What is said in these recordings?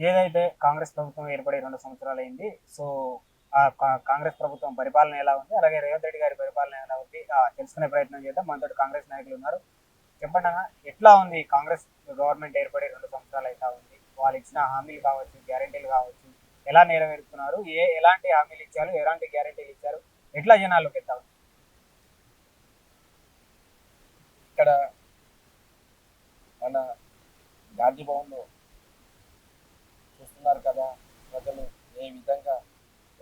ఏదైతే కాంగ్రెస్ ప్రభుత్వం ఏర్పడి రెండు సంవత్సరాలు అయింది సో ఆ కా- కాంగ్రెస్ ప్రభుత్వం పరిపాలన ఎలా ఉంది? అలాగే రేవంత్ రెడ్డి గారి పరిపాలన ఎలా ఉంది? తెలుసుకునే ప్రయత్నం చేద్దాం. మనతో కాంగ్రెస్ నాయకులు ఉన్నారు. చెప్పండి అన్న ఎట్లా ఉంది కాంగ్రెస్ గవర్నమెంట్ ఏర్పడి రెండు సంవత్సరాలు అయితే ఉంది? వాళ్ళు ఇచ్చిన హామీలు కావచ్చు గ్యారెంటీలు కావచ్చు ఎలా నెరవేరుతున్నారు? ఏ ఎలాంటి హామీలు ఇచ్చారు? ఎలాంటి గ్యారెంటీలు ఇచ్చారు? ఎట్లా జనాల్లోకి ఎత్తారు? ఇక్కడ మన గాంధీ భవన్లో చూస్తున్నారు కదా ప్రజలు ఏ విధంగా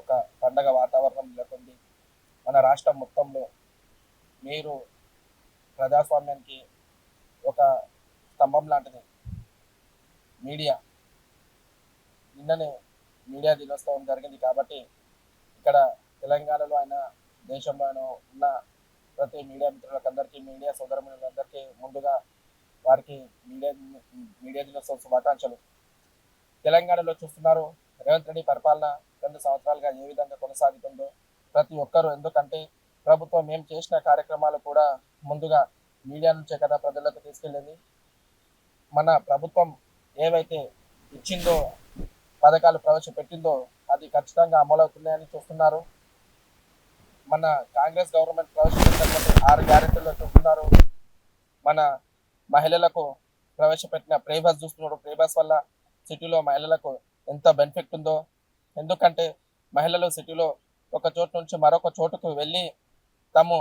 ఒక పండగ వాతావరణం నెలకొంది? మన రాష్ట్రం మొత్తంలో మీరు ప్రజాస్వామ్యానికి ఒక స్తంభం లాంటిది. మీడియా. నిన్ననే మీడియా దినోత్సవం జరిగింది కాబట్టి ఇక్కడ తెలంగాణలో అయినా దేశంలో ఉన్న ప్రతి మీడియా మిత్రులకు అందరికీ మీడియా సోదరములందరికీ ముందుగా వారికి మీడియా మీడియా దినోత్సవ శుభాకాంక్షలు. తెలంగాణలో చూస్తున్నారు. రేవంత్ రెడ్డి పరిపాలన రెండు సంవత్సరాలుగా ఏ విధంగా కొనసాగుతుందో ప్రతి ఒక్కరూ ఎందుకంటే ప్రభుత్వం మేము చేసిన కార్యక్రమాలు కూడా ముందుగా మీడియా నుంచే కదా ప్రజలకు తీసుకెళ్ళింది. మన ప్రభుత్వం ఏవైతే ఇచ్చిందో పథకాలు ప్రవేశపెట్టిందో అది ఖచ్చితంగా అమలవుతున్నాయని చూస్తున్నారు. మన కాంగ్రెస్ గవర్నమెంట్ ప్రవేశపెట్టినటువంటి ఆరు గ్యారెంటీల్లో చూస్తున్నారు. మన మహిళలకు ప్రవేశపెట్టిన ప్రేబస్ చూస్తున్నాడు. చూస్తున్నారు వల్ల సిటీలో మహిళలకు ఎంత బెనిఫిట్ ఉందో. ఎందుకంటే మహిళలు సిటీలో ఒక చోటు నుంచి మరొక చోటుకు వెళ్ళి తాము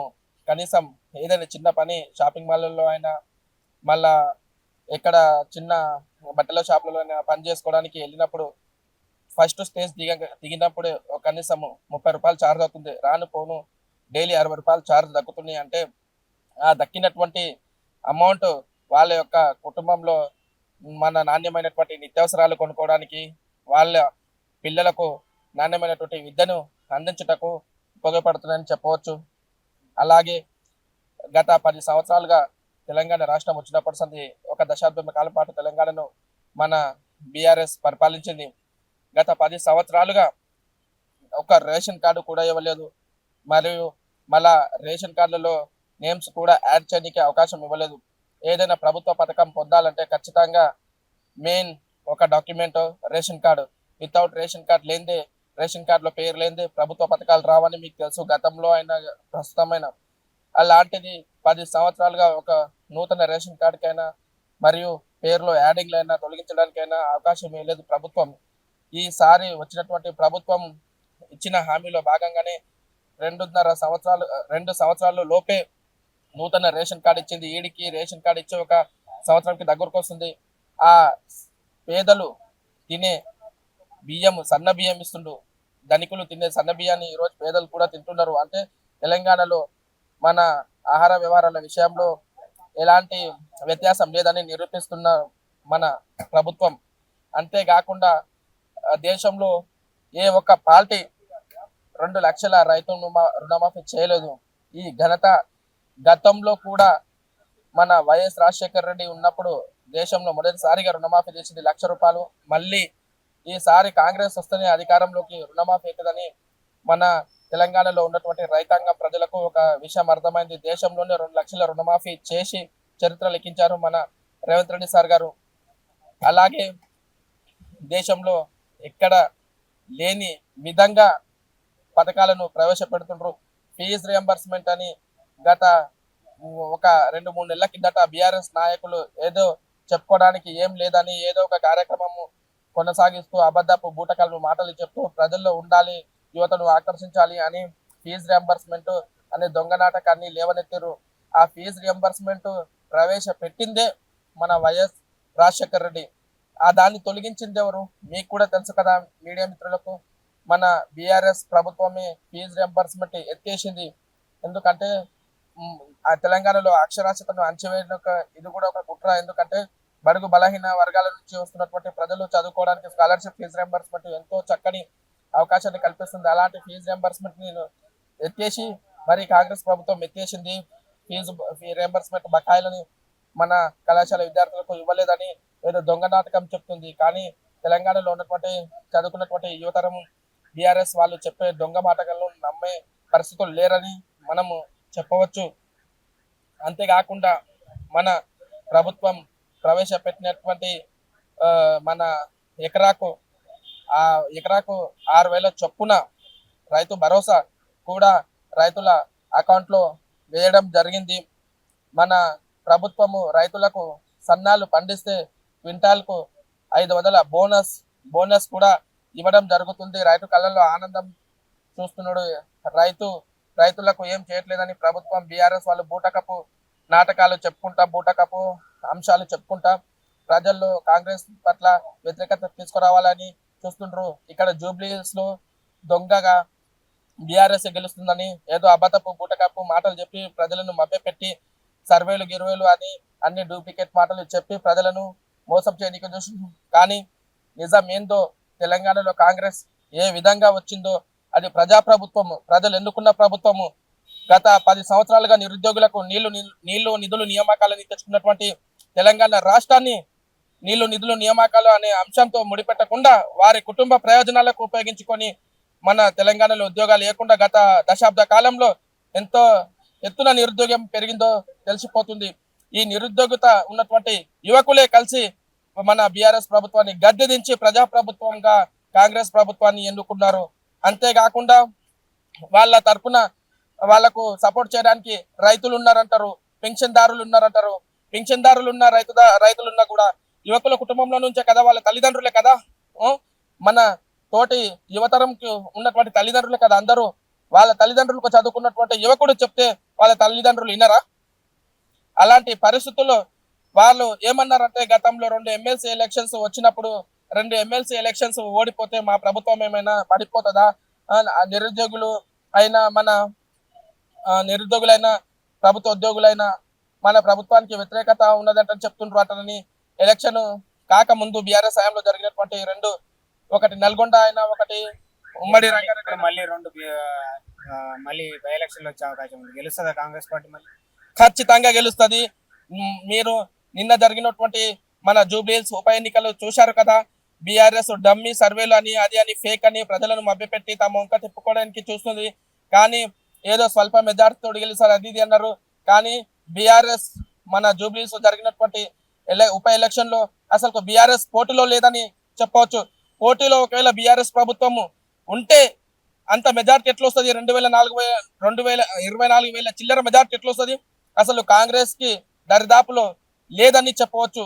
కనీసం ఏదైనా చిన్న పని షాపింగ్ మాల్లో అయినా మళ్ళా ఎక్కడ చిన్న బట్టల షాపులలో అయినా పని చేసుకోవడానికి వెళ్ళినప్పుడు ఫస్ట్ స్టేజ్ దిగ దిగినప్పుడే ఒక కనీసం ముప్పై రూపాయలు ఛార్జ్ అవుతుంది. రాను పోను డైలీ అరవై రూపాయలు ఛార్జ్ దక్కుతున్నాయి అంటే ఆ దక్కినటువంటి అమౌంట్ వాళ్ళ యొక్క కుటుంబంలో మన నాణ్యమైనటువంటి నిత్యావసరాలు కొనుక్కోవడానికి వాళ్ళ పిల్లలకు నాణ్యమైనటువంటి విద్యను అందించుటకు ఉపయోగపడుతుందని చెప్పవచ్చు. అలాగే గత పది సంవత్సరాలుగా తెలంగాణ రాష్ట్రం వచ్చినప్పటి సంది ఒక దశాబ్దం కాలం పాటు తెలంగాణను మన బీఆర్ఎస్ పరిపాలించింది. గత పది సంవత్సరాలుగా ఒక రేషన్ కార్డు కూడా ఇవ్వలేదు. మరియు మళ్ళా రేషన్ కార్డులలో నేమ్స్ కూడా యాడ్ చేయడానికి అవకాశం ఇవ్వలేదు. ఏదైనా ప్రభుత్వ పథకం పొందాలంటే ఖచ్చితంగా మెయిన్ ఒక document ration card. Without ration card లేనిదే రేషన్ కార్డులో పేరు లేనిదే ప్రభుత్వ పథకాలు రావని మీకు తెలుసు. గతంలో అయినా ప్రస్తుతమైన. అలాంటిది పది సంవత్సరాలుగా ఒక నూతన రేషన్ కార్డుకైనా మరియు పేరులో యాడింగ్లైనా తొలగించడానికైనా అవకాశం లేదు ప్రభుత్వం. ఈసారి వచ్చినటువంటి ప్రభుత్వం ఇచ్చిన హామీలో భాగంగానే రెండున్నర సంవత్సరాలు రెండు సంవత్సరాల లోపే నూతన రేషన్ కార్డు ఇచ్చింది. ఈడికి రేషన్ కార్డు ఇచ్చి ఒక సంవత్సరానికి దగ్గరకు వస్తుంది. ఆ పేదలు తినే బియ్యం సన్న బియ్యం ఇస్తుండు. ధనికులు తినే సన్న బియ్యాన్ని ఈరోజు పేదలు కూడా తింటున్నారు. అంటే తెలంగాణలో మన ఆహార వ్యవహారాల విషయంలో ఎలాంటి వ్యత్యాసం లేదని నిరూపిస్తున్న మన ప్రభుత్వం. అంతేకాకుండా దేశంలో ఏ ఒక్క పార్టీ రెండు లక్షల రైతు రుణమాఫీ చేయలేదు. ఈ ఘనత గతంలో కూడా మన వైఎస్ రాజశేఖర్ రెడ్డి ఉన్నప్పుడు దేశంలో మొదటిసారిగా రుణమాఫీ చేసింది లక్ష రూపాయలు. మళ్ళీ ఈసారి కాంగ్రెస్ వస్తేనే అధికారంలోకి రుణమాఫీ అవుతుందని మన తెలంగాణలో ఉన్నటువంటి రైతాంగం ప్రజలకు ఒక విషయం అర్థమైంది. దేశంలోనే రెండు లక్షల రుణమాఫీ చేసి చరిత్ర లెక్కించారు మన రేవంత్ రెడ్డి సార్ గారు. అలాగే దేశంలో ఎక్కడ లేని విధంగా పథకాలను ప్రవేశపెడుతుండ్రు. ఫీజు రియంబర్స్మెంట్ అని గత ఒక రెండు మూడు నెలల కిందట బీఆర్ఎస్ నాయకులు ఏదో చెప్పుకోవడానికి ఏం లేదని ఏదో ఒక కార్యక్రమము కొనసాగిస్తూ అబద్ధపు బూటకాలు మాటలు చెప్తూ ప్రజల్లో ఉండాలి యువతను ఆకర్షించాలి అని ఫీజు రియంబర్స్మెంట్ అనే దొంగ నాటకాన్ని లేవనెత్తారు ఆ ఫీజు రియంబర్స్మెంట్ ప్రవేశపెట్టిందే మన వైఎస్ రాజశేఖర్ రెడ్డి. ఆ దాన్ని తొలగించింది ఎవరు? మీకు కూడా తెలుసు కదా మీడియా మిత్రులకు. మన బీఆర్ఎస్ ప్రభుత్వమే ఫీజు రియంబర్స్మెంట్ ఎత్తేసింది. ఎందుకంటే తెలంగాణలో అక్షరాస్యతను అంచవేయడం ఇది కూడా ఒక కుట్ర. ఎందుకంటే బడుగు బలహీన వర్గాల నుంచి వస్తున్నటువంటి ప్రజలు చదువుకోవడానికి స్కాలర్షిప్ ఫీజు రియంబర్స్మెంట్ ఎంతో చక్కని అవకాశాన్ని కల్పిస్తుంది. అలాంటి ఫీజు రియంబర్స్మెంట్ నేను ఎత్తేసి మరి కాంగ్రెస్ ప్రభుత్వం ఎత్తేసింది. ఫీజు రియంబర్స్మెంట్ బకాయిలని మన కళాశాల విద్యార్థులకు ఇవ్వలేదని ఏదో దొంగ నాటకం చెప్తుంది. కానీ తెలంగాణలో ఉన్నటువంటి చదువుకున్నటువంటి యువతరం బీఆర్ఎస్ వాళ్ళు చెప్పే దొంగ మాటలను నమ్మే పరిస్థితులు లేరని మనము చెప్పవచ్చు. అంతేకాకుండా మన ప్రభుత్వం ప్రవేశపెట్టినటువంటి మన ఎకరాకు ఆ ఎకరాకు ఆరు వేల చొప్పున రైతు భరోసా కూడా రైతుల అకౌంట్లో వేయడం జరిగింది. మన ప్రభుత్వము రైతులకు సన్నాలు పండిస్తే క్వింటాల్కు ఐదు వందల బోనస్ బోనస్ కూడా ఇవ్వడం జరుగుతుంది. రైతు కళ్ళల్లో ఆనందం చూస్తున్నాడు రైతు. రైతులకు ఏం చేయట్లేదని ప్రభుత్వం బీఆర్ఎస్ వాళ్ళు బూటకపు నాటకాలు చెప్పుకుంటా బూటకపు అంశాలు చెప్పుకుంటా ప్రజల్లో కాంగ్రెస్ పట్ల వ్యతిరేకత తీసుకురావాలని చూస్తుండ్రు. ఇక్కడ జూబ్లీస్లో దొంగగా బీఆర్ఎస్ గెలుస్తుందని ఏదో అబద్ధపు బూటకపు మాటలు చెప్పి ప్రజలను మభ్యపెట్టి సర్వేలు గిరువేలు అని అన్ని డూప్లికేట్ మాటలు చెప్పి ప్రజలను మోసం చేయడానికి చూసి కానీ నిజం ఏందో తెలంగాణలో కాంగ్రెస్ ఏ విధంగా వచ్చిందో అది ప్రజాప్రభుత్వము. ప్రజలు ఎన్నుకున్న ప్రభుత్వము. గత పది సంవత్సరాలుగా నిరుద్యోగులకు నీళ్ళు నీళ్ళు నిధులు నియామకాలని తెచ్చుకున్నటువంటి తెలంగాణ రాష్ట్రాన్ని నీళ్ళు నిధులు నియామకాలు అనే అంశంతో ముడిపెట్టకుండా వారి కుటుంబ ప్రయోజనాలకు ఉపయోగించుకొని మన తెలంగాణలో ఉద్యోగాలు లేకుండా గత దశాబ్ద కాలంలో ఎంతో ఎత్తున నిరుద్యోగం పెరిగిందో తెలిసిపోతుంది. ఈ నిరుద్యోగిత ఉన్నటువంటి యువకులే కలిసి మన బీఆర్ఎస్ ప్రభుత్వాన్ని గద్దె దించి ప్రజా ప్రభుత్వంగా కాంగ్రెస్ ప్రభుత్వాన్ని ఎన్నుకున్నారు. అంతేకాకుండా వాళ్ళ తరపున వాళ్ళకు సపోర్ట్ చేయడానికి రైతులు ఉన్నారంటారు పెన్షన్దారులు ఉన్నారంటారు. పెన్షన్దారులు ఉన్న రైతు రైతులున్నా కూడా యువకుల కుటుంబంలో నుంచే కదా వాళ్ళ తల్లిదండ్రులే కదా? మన తోటి యువతరంకి ఉన్నటువంటి తల్లిదండ్రులే కదా అందరూ? వాళ్ళ తల్లిదండ్రులకు చదువుకున్నటువంటి యువకుడు చెప్తే వాళ్ళ తల్లిదండ్రులు వినరా? అలాంటి పరిస్థితుల్లో వాళ్ళు ఏమన్నారంటే గతంలో రెండు ఎమ్మెల్సీ ఎలక్షన్స్ వచ్చినప్పుడు రెండు ఎమ్మెల్సీ ఎలక్షన్స్ ఓడిపోతే మా ప్రభుత్వం ఏమైనా పడిపోతుందా? నిరుద్యోగులు అయినా మన నిరుద్యోగులైన ప్రభుత్వ ఉద్యోగులైన మన ప్రభుత్వానికి వ్యతిరేకత ఉన్నదంటే చెప్తుండ్రు అతని ఎలక్షన్ కాకముందు బీఆర్ఎస్ హయాంలో జరిగినటువంటి రెండు ఒకటి నల్గొండ అయినా ఒకటి ఉమ్మడి రంగారెడ్డి మళ్ళీ రెండు మళ్ళీ బై ఎలక్షన్లు వచ్చే అవకాశం ఉంది. గెలుస్తుందా కాంగ్రెస్ పార్టీ మళ్ళీ? ఖచ్చితంగా గెలుస్తుంది. మీరు నిన్న జరిగినటువంటి మన జూబ్లీహిల్స్ ఉప ఎన్నికలు చూశారు కదా. బీఆర్ఎస్ డమ్మీ సర్వేలు అని అది అని ఫేక్ అని ప్రజలను మభ్యపెట్టి తమ వంక తిప్పుకోవడానికి చూస్తుంది. కానీ ఏదో స్వల్ప మెజార్టీతో గెలుస్తారు అది ఇది అన్నారు. కానీ బీఆర్ఎస్ మన జూబ్లీస్ జరిగినటువంటి ఉప ఎలక్షన్లో అసలు బీఆర్ఎస్ పోటీలో లేదని చెప్పవచ్చు. పోటీలో ఒకవేళ బీఆర్ఎస్ ప్రభుత్వము ఉంటే అంత మెజార్టీ ఎట్లా వస్తుంది రెండు వేల నాలుగు వేల రెండు వేల ఇరవై నాలుగు వేల చిల్లర మెజార్టీ ఎట్లా వస్తుంది అసలు కాంగ్రెస్కి దరిదాపులో లేదని చెప్పవచ్చు.